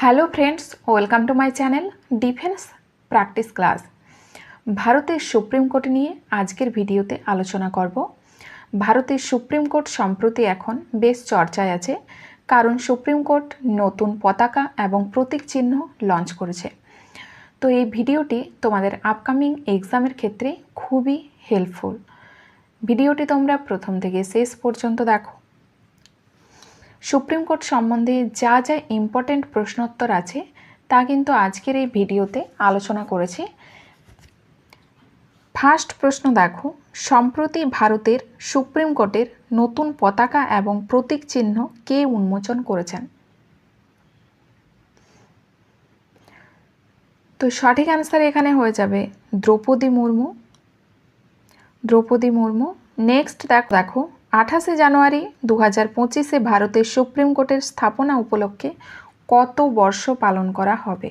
Hello friends welcome to my channel defence practice class ভারতের supreme court নিয়ে আজকের ভিডিওতে আলোচনা করব। ভারতের সুপ্রিম কোর্ট সম্প্রতি এখন বেশ চর্চায় আছে, কারণ সুপ্রিম কোর্ট নতুন পতাকা এবং প্রতীক চিহ্ন লঞ্চ করেছে। তো এই ভিডিওটি তোমাদের আপকামিং এক্সামের ক্ষেত্রে খুবই হেল্পফুল ভিডিওটি তোমরা প্রথম থেকে শেষ পর্যন্ত দেখো সুপ্রিম কোর্ট সম্বন্ধে যা যা ইম্পর্টেন্ট প্রশ্নোত্তর আছে, তা কিন্তু আজকের এই ভিডিওতে আলোচনা করেছি। ফার্স্ট প্রশ্ন দেখো, সম্প্রতি ভারতের সুপ্রিম কোর্টের নতুন পতাকা এবং প্রতীক চিহ্ন কে উন্মোচন করেছেন? তো সঠিক অ্যান্সার এখানে হয়ে যাবে দ্রৌপদী মুর্মু। দ্রৌপদী মুর্মু নেক্সট দেখো দেখো আঠাশে জানুয়ারি দু হাজার পঁচিশে ভারতের সুপ্রিম কোর্টের স্থাপনা উপলক্ষে কত বর্ষ পালন করা হবে?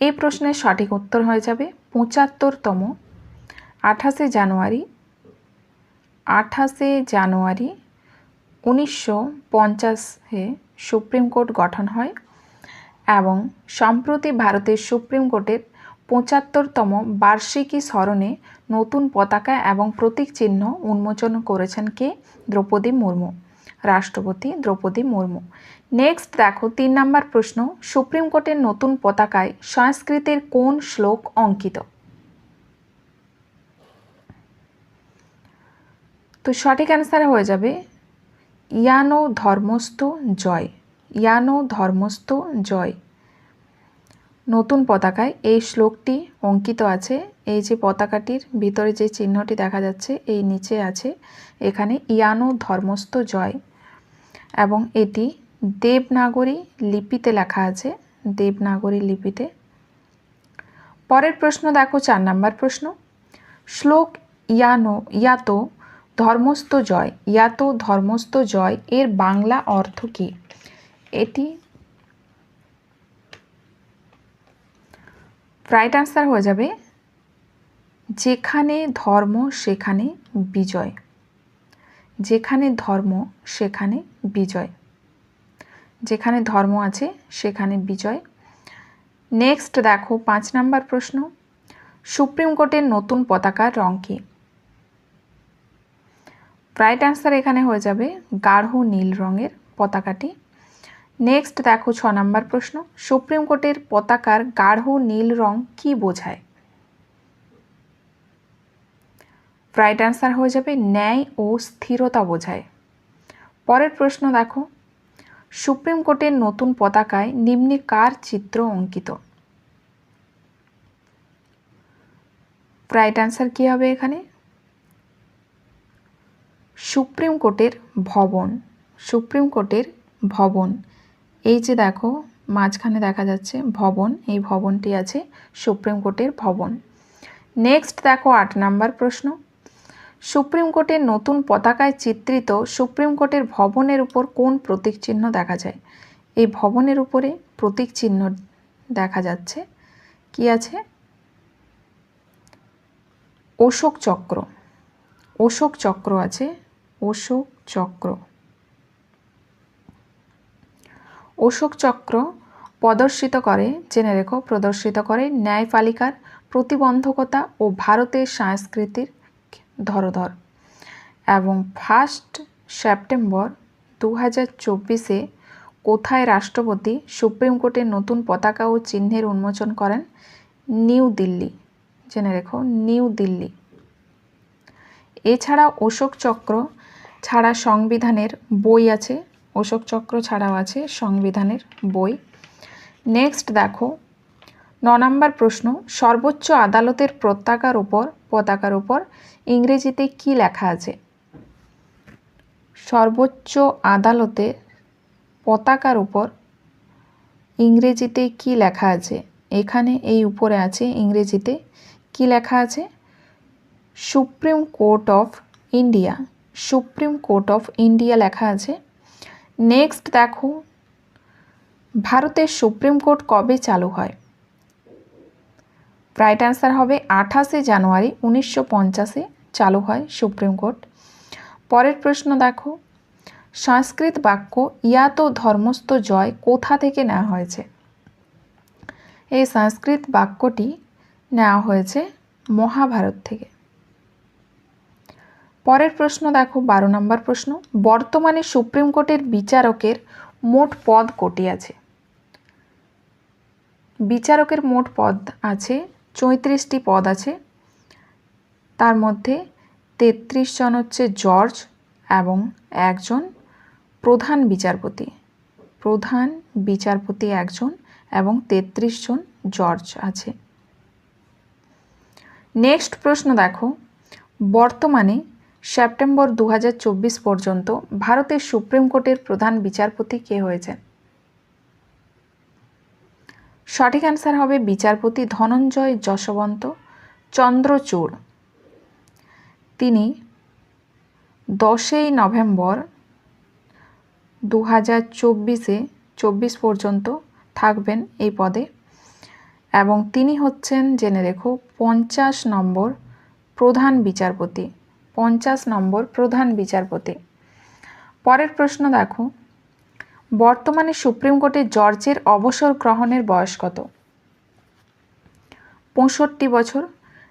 এই প্রশ্নের সঠিক উত্তর হয়ে যাবে পঁচাত্তরতম আঠাশে জানুয়ারি আঠাশে জানুয়ারি উনিশশো পঞ্চাশে সুপ্রিম কোর্ট গঠন হয় এবং সম্প্রতি ভারতের সুপ্রিম কোর্টের পঁচাত্তরতম বার্ষিকী স্মরণে নতুন পতাকা এবং প্রতীক চিহ্ন উন্মোচন করেছেন কে? দ্রৌপদী মুর্মু। রাষ্ট্রপতি দ্রৌপদী মুর্মু। নেক্সট দেখো, তিন নম্বর প্রশ্ন, সুপ্রিম কোর্টের নতুন পতাকায় সংস্কৃতের কোন শ্লোক অঙ্কিত? তো সঠিক অ্যান্সার হয়ে যাবে, ইয়ানো ধর্মস্থ জয়। ইয়ানো ধর্মস্থ জয়। নতুন পতাকায় এই শ্লোকটি অঙ্কিত আছে। এই যে পতাকাটির ভিতরে যে চিহ্নটি দেখা যাচ্ছে, এই নিচে আছে এখানে ইয়ানো ধর্মস্থ জয় এবং এটি দেবনাগরী লিপিতে লেখা আছে। দেবনাগরী লিপিতে। পরের প্রশ্ন দেখো, চার নাম্বার প্রশ্ন। শ্লোক ইয়ানো, ইয়াতো ধর্মস্থ জয়, ইয়াতো ধর্মস্থ জয় এর বাংলা অর্থ কী? এটি রাইট আনসার হয়ে যাবে, যেখানে ধর্ম, সেখানে বিজয়। যেখানে ধর্ম, সেখানে বিজয়। যেখানে ধর্ম আছে, সেখানে বিজয়। নেক্সট দেখো, পাঁচ নাম্বার প্রশ্ন। সুপ্রিম কোর্টের নতুন পতাকার রং কী? রাইট অ্যান্সার এখানে হয়ে যাবে, গাঢ় নীল রঙের পতাকাটি। নেক্সট দেখো ছ নম্বর প্রশ্ন। সুপ্রিম কোর্টের পতাকার গাঢ় নীল রং কি বোঝায়? রাইট অ্যান্সার হয়ে যাবে ন্যায় ও স্থিরতা বোঝায়। পরের প্রশ্ন দেখো। সুপ্রিম কোর্টের নতুন পতাকায় নিম্নে কার চিত্র অঙ্কিত? রাইট অ্যান্সার কী হবে এখানে? সুপ্রিম কোর্টের ভবন। সুপ্রিম কোর্টের ভবন। এই যে দেখো, মাঝখানে দেখা যাচ্ছে ভবন, এই ভবনটি আছে সুপ্রিম কোর্টের ভবন। নেক্সট দেখো আট নাম্বার প্রশ্ন। সুপ্রিম কোর্টের নতুন পতাকায় চিত্রিত সুপ্রিম কোর্টের ভবনের উপর কোন প্রতীক চিহ্ন দেখা যায়? এই ভবনের উপরে প্রতীক চিহ্ন দেখা যাচ্ছে। কি আছে? অশোক চক্র। অশোক চক্র আছে। অশোক চক্র। অশোক চক্র প্রদর্শিত করে, জেনে রেখো, প্রদর্শিত করে ন্যায়পালিকার প্রতিবন্ধকতা ও ভারতের সংস্কৃতির ধরধর এবং ফার্স্ট সেপ্টেম্বর দু হাজার চব্বিশে কোথায় রাষ্ট্রপতি সুপ্রিম কোর্টের নতুন পতাকা ও চিহ্নের উন্মোচন করেন? নিউ দিল্লি। জেনে রেখো, নিউ দিল্লি। এছাড়া অশোক চক্র ছাড়া সংবিধানের বই আছে অশোক চক্র ছাড়াও আছে সংবিধানের বই। নেক্সট দেখো, ন নম্বর প্রশ্ন, সর্বোচ্চ আদালতের প্রত্যাকার উপর, পতাকার উপর ইংরেজিতে কি লেখা আছে? সর্বোচ্চ আদালতে পতাকার উপর ইংরেজিতে কি লেখা আছে? এখানে এই উপরে আছে ইংরেজিতে কি লেখা আছে? Supreme Court of India. Supreme Court of India লেখা আছে নেক্সট দেখো, ভারতের সুপ্রিম কোর্ট কবে চালু হয়? রাইট অ্যান্সার হবে আঠাশে জানুয়ারি উনিশশো পঞ্চাশে চালু হয় সুপ্রিম কোর্ট। পরের প্রশ্ন দেখো, সংস্কৃত বাক্য ইয়াত ধর্মস্থ জয় কোথা থেকে নেওয়া হয়েছে? এই সংস্কৃত বাক্যটি নেওয়া হয়েছে মহাভারত থেকে। পরের প্রশ্ন দেখো, বারো নম্বর প্রশ্ন। বর্তমানে সুপ্রিম কোর্টের বিচারকের মোট পদ কোটি আছে। বিচারকের মোট পদ আছে, চৌত্রিশটি পদ আছে। তার মধ্যে তেত্রিশ জন হচ্ছে জর্জ এবং একজন প্রধান বিচারপতি। প্রধান বিচারপতি একজন এবং তেত্রিশ জন জর্জ আছে। নেক্সট প্রশ্ন দেখো, বর্তমানে সেপ্টেম্বর দু হাজার চব্বিশ পর্যন্ত ভারতের সুপ্রিম কোর্টের প্রধান বিচারপতি কে হয়েছেন? সঠিক অ্যান্সার হবে বিচারপতি ধনঞ্জয় যশবন্ত চন্দ্রচূড় তিনি দশই নভেম্বর দু হাজার চব্বিশে চব্বিশ পর্যন্ত থাকবেন এই পদে এবং তিনি হচ্ছেন, জেনে রেখো, পঞ্চাশ নম্বর প্রধান বিচারপতি। পঞ্চাশ নম্বর প্রধান বিচারপতি। পরের প্রশ্ন দেখো। বর্তমানে সুপ্রিম কোর্টে জর্জের অবসর গ্রহণের বয়স কত? পঁয়ষট্টি বছর।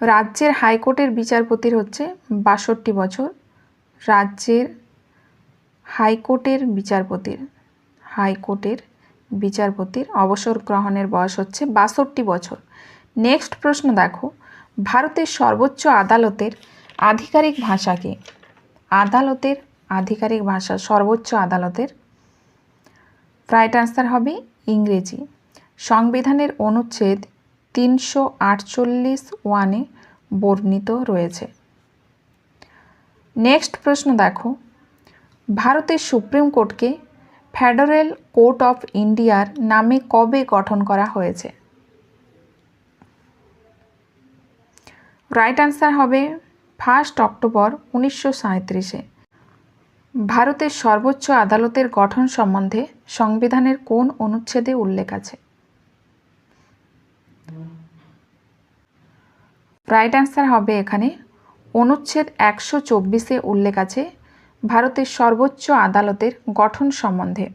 রাজ্যের হাইকোর্টের বিচারপতির হচ্ছে বাষট্টি বছর। রাজ্যের হাইকোর্টের বিচারপতির হাইকোর্টের বিচারপতির অবসর গ্রহণের বয়স হচ্ছে বাষট্টি বছর। নেক্সট প্রশ্ন দেখো। ভারতের সর্বোচ্চ আদালতের আধিকারিক ভাষাকে আদালতের আধিকারিক ভাষা, সর্বোচ্চ আদালতের? রাইট আনসার হবে ইংরেজি। সংবিধানের অনুচ্ছেদ তিনশো আটচল্লিশ ওয়ানে বর্ণিত রয়েছে। নেক্সট প্রশ্ন দেখো। ভারতের সুপ্রিম কোর্টকে ফেডারেল কোর্ট অফ ইন্ডিয়ার নামে কবে গঠন করা হয়েছে? রাইট আনসার হবে ফার্স্ট অক্টোবর উনিশশো ভারতের সর্বোচ্চ আদালতের গঠন সম্বন্ধে সংবিধানের কোন অনুচ্ছেদে উল্লেখ আছে? রাইট অ্যান্সার হবে এখানে, অনুচ্ছেদ একশো চব্বিশে উল্লেখ আছে ভারতের সর্বোচ্চ আদালতের গঠন সম্বন্ধে।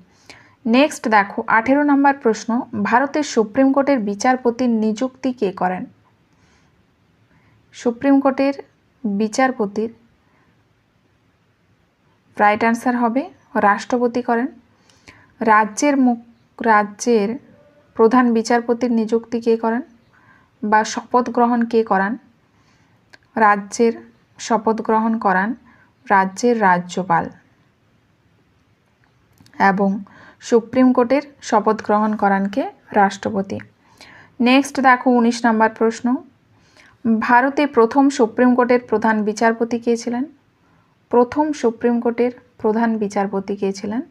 নেক্সট দেখো, আঠেরো নম্বর প্রশ্ন, ভারতের সুপ্রিম কোর্টের বিচারপতির নিযুক্তি কে করেন? সুপ্রিম কোর্টের বিচারপতির রাইট অ্যান্সার হবে, রাষ্ট্রপতি করেন। রাজ্যের মুখ, রাজ্যের প্রধান বিচারপতির নিযুক্তি কে করেন বা শপথ গ্রহণ কে করান? রাজ্যের শপথ গ্রহণ করান রাজ্যের রাজ্যপাল এবং সুপ্রিম কোর্টের শপথ গ্রহণ করানকে রাষ্ট্রপতি। নেক্সট দেখো উনিশ নম্বর প্রশ্ন। ভারতে প্রথম সুপ্রিম কোর্টের প্রধান বিচারপতি কে ছিলেন? প্রথম সুপ্রিম কোর্টের প্রধান বিচারপতি কে ছিলেন?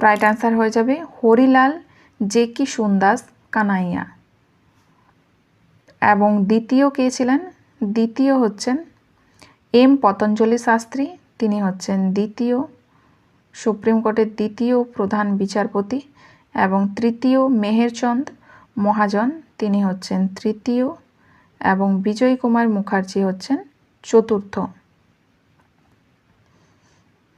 রাইট অ্যান্সার হয়ে যাবে হরিলাল জে কি সুন্দাস কানাইয়া। এবং দ্বিতীয় কে ছিলেন? দ্বিতীয় হচ্ছেন এম পতঞ্জলি শাস্ত্রী। তিনি হচ্ছেন দ্বিতীয় সুপ্রিম কোর্টের দ্বিতীয় প্রধান বিচারপতি এবং তৃতীয় মেহেরচন্দ মহাজন, তিনি হচ্ছেন তৃতীয় এবং বিজয় কুমার মুখার্জি হচ্ছেন চতুর্থ।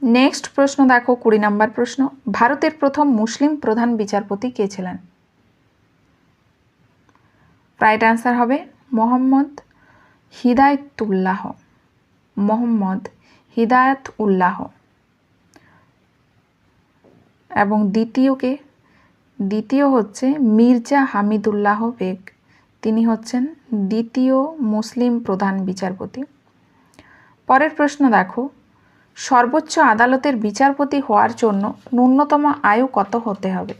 নেক্সট প্রশ্ন দেখো, কুড়ি নম্বর প্রশ্ন। ভারতের প্রথম মুসলিম প্রধান বিচারপতি কে ছিলেন? রাইট অ্যান্সার হবে মোহাম্মদ হিদায়তুল্লাহ। মোহাম্মদ হিদায়ত উল্লাহ এবং দ্বিতীয়কে দ্বিতীয় হচ্ছে মির্জা হামিদুল্লাহ বেগ। তিনি হচ্ছেন দ্বিতীয় মুসলিম প্রধান বিচারপতি। পরের প্রশ্ন দেখো, সর্বোচ্চ আদালতের বিচারপতি হওয়ার জন্য ন্যূনতম আয়ু কত হতে হবে?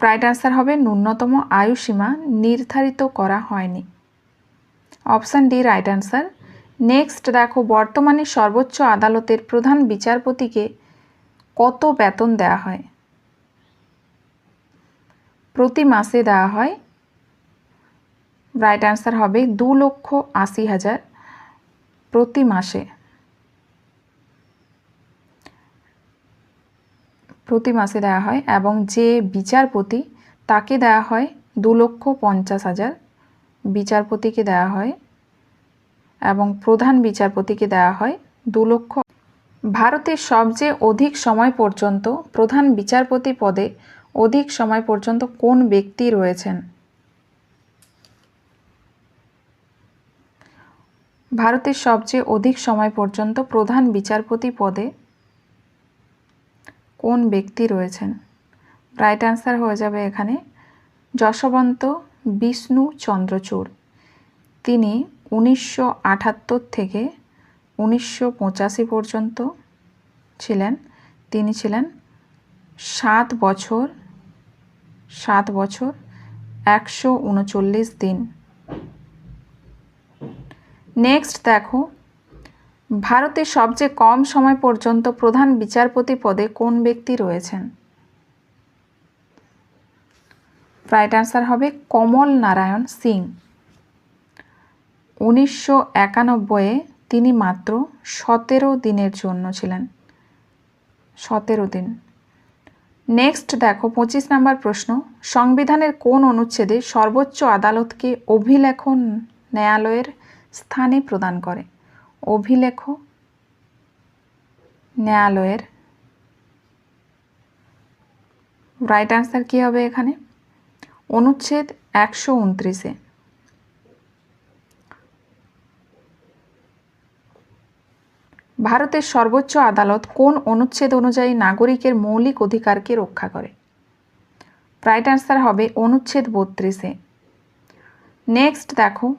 রাইট অ্যান্সার হবে ন্যূনতম আয়ু সীমা নির্ধারিত করা হয়নি। Option D, right answer. Next দেখো, বর্তমানে সর্বোচ্চ আদালতের প্রধান বিচারপতিকে কত বেতন দেওয়া হয়? প্রতি মাসে দেওয়া হয় রাইট অ্যান্সার হবে দু লক্ষ আশি হাজার প্রতি মাসে। প্রতি মাসে দেওয়া হয় এবং যে বিচারপতি তাকে দেওয়া হয় দু লক্ষ পঞ্চাশ হাজার। বিচারপতিকে দেওয়া হয় এবং প্রধান বিচারপতিকে দেওয়া হয় দু লক্ষ ভারতের সবচেয়ে অধিক সময় পর্যন্ত প্রধান বিচারপতি পদে অধিক সময় পর্যন্ত কোন ব্যক্তি রয়েছেন? ভারতের সবচেয়ে অধিক সময় পর্যন্ত প্রধান বিচারপতি পদে কোন ব্যক্তি রয়েছেন? রাইট অ্যান্সার হয়ে যাবে এখানে যশবন্ত বিষ্ণু চন্দ্রচূড়। তিনি উনিশশো আটাত্তর থেকে উনিশশো পঁচাশি পর্যন্ত ছিলেন। তিনি ছিলেন সাত বছর সাত বছর, একশো উনচল্লিশ দিন। নেক্সট দেখো, ভারতে সবচেয়ে কম সময় পর্যন্ত প্রধান বিচারপতি পদে কোন ব্যক্তি রয়েছেন? রাইট অ্যান্সার হবে কমল নারায়ণ সিং। উনিশশো একানব্বইয়ে তিনি মাত্র সতেরো দিনের জন্য ছিলেন। সতেরো দিন। নেক্সট দেখো, পঁচিশ নাম্বার প্রশ্ন। সংবিধানের কোন অনুচ্ছেদে সর্বোচ্চ আদালতকে অভিলেখন ন্যায়ালয়ের স্থানে প্রদান করে? অভিলেখ ন্যায়ালয়ের। রাইট অ্যান্সার কী হবে এখানে? অনুচ্ছেদ একশো উনত্রিশে। ভারতের সর্বোচ্চ আদালত কোন অনুচ্ছেদ অনুযায়ী নাগরিকের মৌলিক অধিকারকে রক্ষা করে? রাইট অ্যান্সার হবে অনুচ্ছেদ বত্রিশে। নেক্সট দেখো,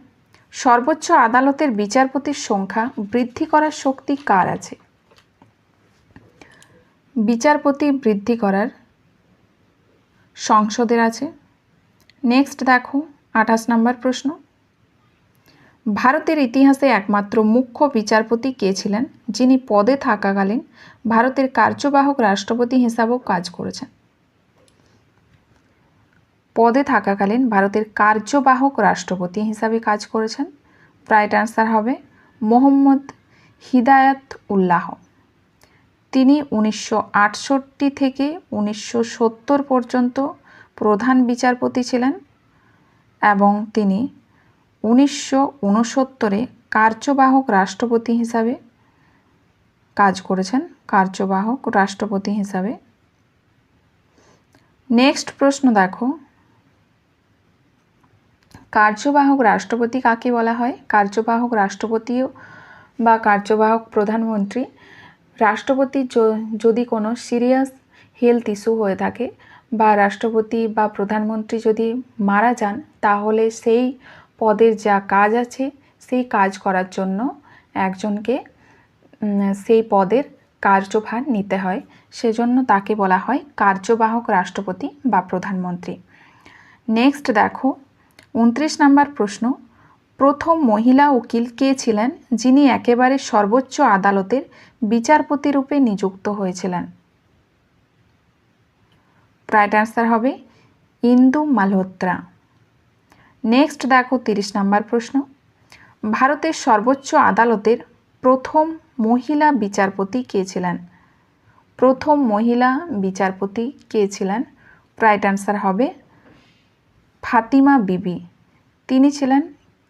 সর্বোচ্চ আদালতের বিচারপতির সংখ্যা বৃদ্ধি করার শক্তি কার আছে? বিচারপতি বৃদ্ধি করার সংসদের আছে। নেক্সট দেখো, আঠাশ নম্বর প্রশ্ন। ভারতের ইতিহাসে একমাত্র মুখ্য বিচারপতি কে ছিলেন? যিনি পদে থাকাকালীন ভারতের কার্যবাহক রাষ্ট্রপতি হিসাবেও কাজ করেছেন। পদে থাকাকালীন ভারতের কার্যবাহক রাষ্ট্রপতি হিসাবে কাজ করেছেন। রাইট অ্যান্সার হবে মোহাম্মদ হিদায়াত উল্লাহ। তিনি উনিশশো আটষট্টি থেকে উনিশশো সত্তর পর্যন্ত প্রধান বিচারপতি ছিলেন এবং তিনি উনিশশো উনসত্তরে কার্যবাহক রাষ্ট্রপতি হিসাবে কাজ করেছেন, কার্যবাহক রাষ্ট্রপতি হিসাবে। নেক্সট প্রশ্ন দেখো। কার্যবাহক রাষ্ট্রপতি কাকে বলা হয়? কার্যবাহক রাষ্ট্রপতিও বা কার্যবাহক প্রধানমন্ত্রী? রাষ্ট্রপতি যদি কোনো সিরিয়াস হেলথ ইস্যু হয়ে থাকে বা রাষ্ট্রপতি বা প্রধানমন্ত্রী যদি মারা যান, তাহলে সেই পদের যা কাজ আছে সেই কাজ করার জন্য একজনকে সেই পদের কার্যভার নিতে হয়। সেজন্য তাকে বলা হয় কার্যবাহক রাষ্ট্রপতি বা প্রধানমন্ত্রী। নেক্সট দেখো, উনত্রিশ নাম্বার প্রশ্ন। প্রথম মহিলা উকিল কে ছিলেন যিনি একেবারে সর্বোচ্চ আদালতের বিচারপতি রূপে নিযুক্ত হয়েছিলেন? রাইট অ্যান্সার হবে ইন্দু মালহোত্রা। নেক্সট দেখো তিরিশ নাম্বার প্রশ্ন। ভারতের সর্বোচ্চ আদালতের প্রথম মহিলা বিচারপতি কে ছিলেন? প্রথম মহিলা বিচারপতি কে ছিলেন? রাইট অ্যান্সার হবে ফাতিমা বিবি। তিনি ছিলেন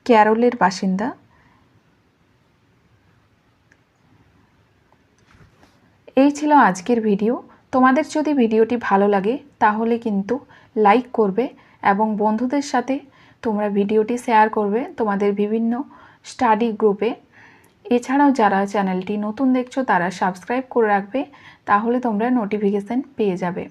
ক্যারলের বাসিন্দা। এই ছিল আজকের ভিডিও। তোমাদের যদি ভিডিওটি ভালো লাগে তাহলে কিন্তু লাইক করবে এবং বন্ধুদের সাথে তোমরা ভিডিওটি শেয়ার করবে তোমাদের বিভিন্ন স্টাডি গ্রুপে। এছাড়াও যারা চ্যানেলটি নতুন দেখছ তারা সাবস্ক্রাইব করে রাখবে, তাহলে তোমরা নোটিফিকেশান পেয়ে যাবে।